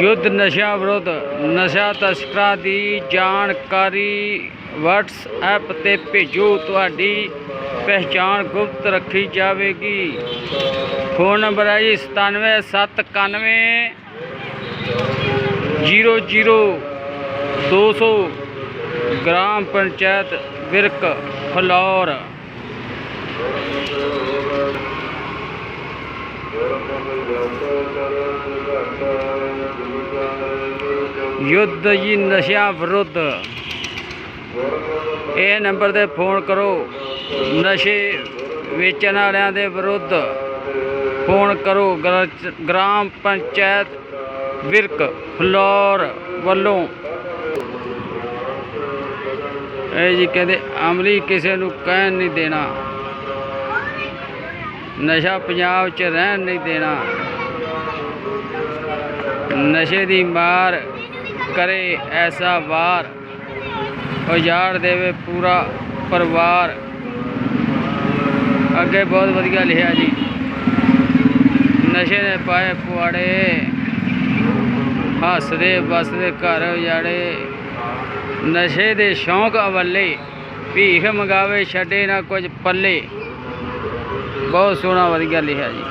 ਯੁੱਧ ਨਸ਼ਾ ਵਿਰੁੱਧ ਨਸ਼ਾ ਤਸਕਰਾਂ ਦੀ ਜਾਣਕਾਰੀ WhatsApp ਤੇ ਭੇਜੋ, ਤੁਹਾਡੀ ਪਹਿਚਾਣ ਗੁਪਤ ਰੱਖੀ ਜਾਵੇਗੀ। ਫੋਨ ਨੰਬਰ ਹੈ ਜੀ 97791 00 200 ਗ੍ਰਾਮ ਪੰਚਾਇਤ ਵਿਰਕ, ਫਲੌਰ। ਯੁੱਧ ਜੀ ਨਸ਼ਿਆਂ ਵਿਰੁੱਧ। ਇਹ ਨੰਬਰ ਤੇ ਫੋਨ ਕਰੋ। ਨਸ਼ੇ ਵੇਚਣ ਵਾਲਿਆਂ ਦੇ ਵਿਰੁੱਧ ਫੋਨ ਕਰੋ। ਗ੍ਰ- ਗ੍ਰਾਮ ਪੰਚਾਇਤ ਵਿਰਕ ਫਲੋਰ ਵੱਲੋਂ। ਇਹ ਜੀ ਕਹਿੰਦੇ, ਅਮਲੀ ਕਿਸੇ ਨੂੰ ਕਹਿਣ ਨਹੀਂ ਦੇਣਾ। ਨਸ਼ਾ ਪੰਜਾਬ 'ਚ ਰਹਿਣ ਨਹੀਂ ਦੇਣਾ। ਨਸ਼ੇ ਦੀ ਮਾਰ ਕਰੇ ਐਸਾ ਵਾਰ ਉਜਾੜ ਦੇਵੇ ਪੂਰਾ ਪਰਿਵਾਰ। ਅੱਗੇ ਬਹੁਤ ਵਧੀਆ ਲਿਖਿਆ ਜੀ। ਨਸ਼ੇ ਨੇ ਪਾਏ ਪੁਆੜੇ, ਹੱਸਦੇ ਬਸਦੇ ਘਰ ਉਜਾੜੇ। ਨਸ਼ੇ ਦੇ ਸ਼ੌਂਕ ਅਵੱਲੇ, ਭੀਖ ਮੰਗਾਵੇ ਛੱਡੇ ਨਾ ਕੁਝ ਪੱਲੇ। ਬਹੁਤ ਸੋਹਣਾ ਵਧੀਆ ਲਿਖਿਆ ਜੀ।